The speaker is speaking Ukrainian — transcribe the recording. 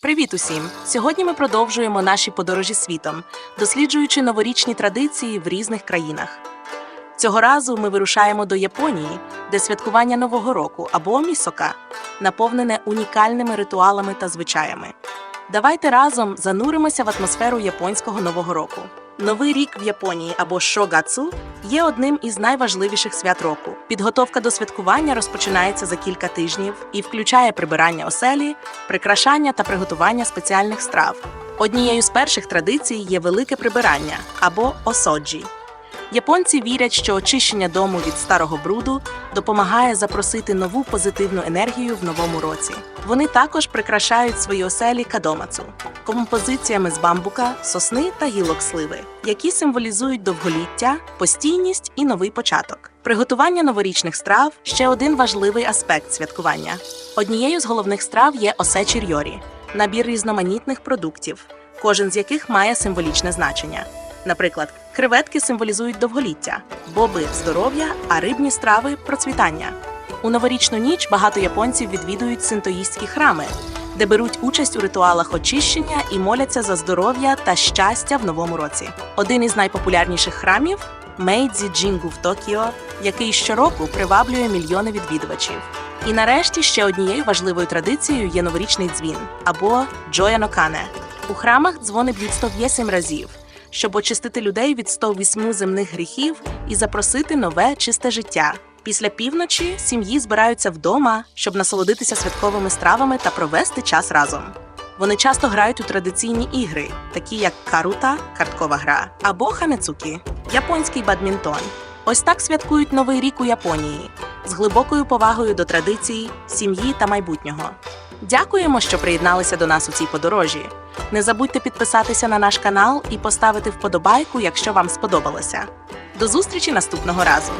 Привіт усім! Сьогодні ми продовжуємо наші подорожі світом, досліджуючи новорічні традиції в різних країнах. Цього разу ми вирушаємо до Японії, де святкування Нового року або місока наповнене унікальними ритуалами та звичаями. Давайте разом зануримося в атмосферу японського нового року. Новий рік в Японії або Шогацу є одним із найважливіших свят року. Підготовка до святкування розпочинається за кілька тижнів і включає прибирання оселі, прикрашання та приготування спеціальних страв. Однією з перших традицій є велике прибирання або осоджі. Японці вірять, що очищення дому від старого бруду допомагає запросити нову позитивну енергію в новому році. Вони також прикрашають свої оселі кадомацу композиціями з бамбука, сосни та гілок сливи, які символізують довголіття, постійність і новий початок. Приготування новорічних страв ще один важливий аспект святкування. Однією з головних страв є осечі рьорі – набір різноманітних продуктів, кожен з яких має символічне значення. Наприклад, креветки символізують довголіття, боби здоров'я, а рибні страви процвітання. У новорічну ніч багато японців відвідують синтоїстські храми, де беруть участь у ритуалах очищення і моляться за здоров'я та щастя в новому році. Один із найпопулярніших храмів Мейдзі Джінгу в Токіо, який щороку приваблює мільйони відвідувачів. І нарешті ще однією важливою традицією є новорічний дзвін або Джоянокане. У храмах дзвони б'ють 108 разів, щоб очистити людей від 108 земних гріхів і запросити нове чисте життя. Після півночі сім'ї збираються вдома, щоб насолодитися святковими стравами та провести час разом. Вони часто грають у традиційні ігри, такі як карута, карткова гра, або ханецукі, японський бадмінтон. Ось так святкують новий рік у Японії з глибокою повагою до традицій, сім'ї та майбутнього. Дякуємо, що приєдналися до нас у цій подорожі. Не забудьте підписатися на наш канал і поставити вподобайку, якщо вам сподобалося. До зустрічі наступного разу!